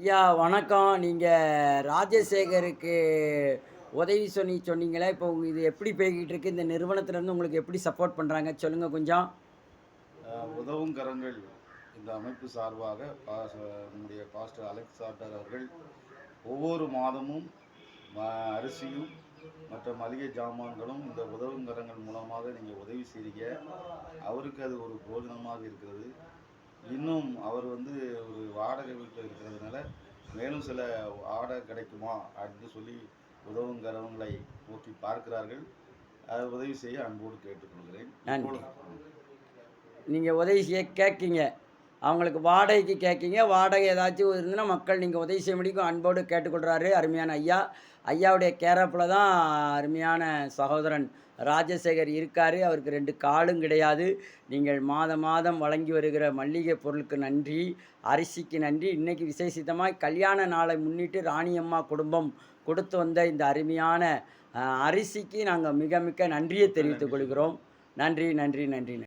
ஐயா வணக்கம். நீங்கள் ராஜசேகருக்கு உதவி சொன்னி சொன்னீங்களே இப்போ உங்கள் இது எப்படி போய்கிட்டு இருக்கு? இந்த நிறுவனத்திலேருந்து உங்களுக்கு எப்படி சப்போர்ட் பண்ணுறாங்க சொல்லுங்கள் கொஞ்சம். உதவும் கரங்கள். இந்த அமைப்பு சார்பாக பாச நம்முடைய பாஸ்டர் அலெக்ஸ் சாட்டர் அவர்கள் ஒவ்வொரு மாதமும் ம- அரிசியும் மற்ற மளிகை ஜாமான்களும் இந்த உதவும் கரங்கள் மூலமாக நீங்கள் உதவி செய்கிறீங்க அவருக்கு அது ஒரு போஜனமாக இருக்கிறது. இன்னும் அவர் வந்து வாடகை வீட்டில் இருக்கிறதுனால மேலும் சில வாடகை கிடைக்குமா அப்படின்னு சொல்லி உதவும் கரங்களை நோக்கி பார்க்கிறார்கள். அதை உதவி செய்ய அன்போடு கேட்டுக்கொள்கிறேன். நீங்கள் உதவி செய்ய கேட்கீங்க. அவங்களுக்கு வாடகைக்கு கேட்கீங்க. வாடகை ஏதாச்சும் இருந்துன்னா மக்கள் நீங்கள் உதவி செய்ய முடியும். அன்போடு கேட்டுக்கொள்கிறாரு அருமையான ஐயா. ஐயாவுடைய கேரப்பில் தான் அருமையான சகோதரன் ராஜசேகர் இருக்கார். அவருக்கு ரெண்டு காலும் கிடையாது. நீங்கள் மாதம் மாதம் வழங்கி வருகிற மல்லிகை பொருளுக்கு நன்றி அரிசிக்கு நன்றி. இன்னைக்கு விசேஷித்தமாக கல்யாண நாளை முன்னிட்டு ராணியம்மா குடும்பம் கொடுத்து வந்த இந்த அருமையான அரிசிக்கு நாங்கள் மிக மிக நன்றியை தெரிவித்துக் கொள்கிறோம். நன்றி நன்றி நன்றி.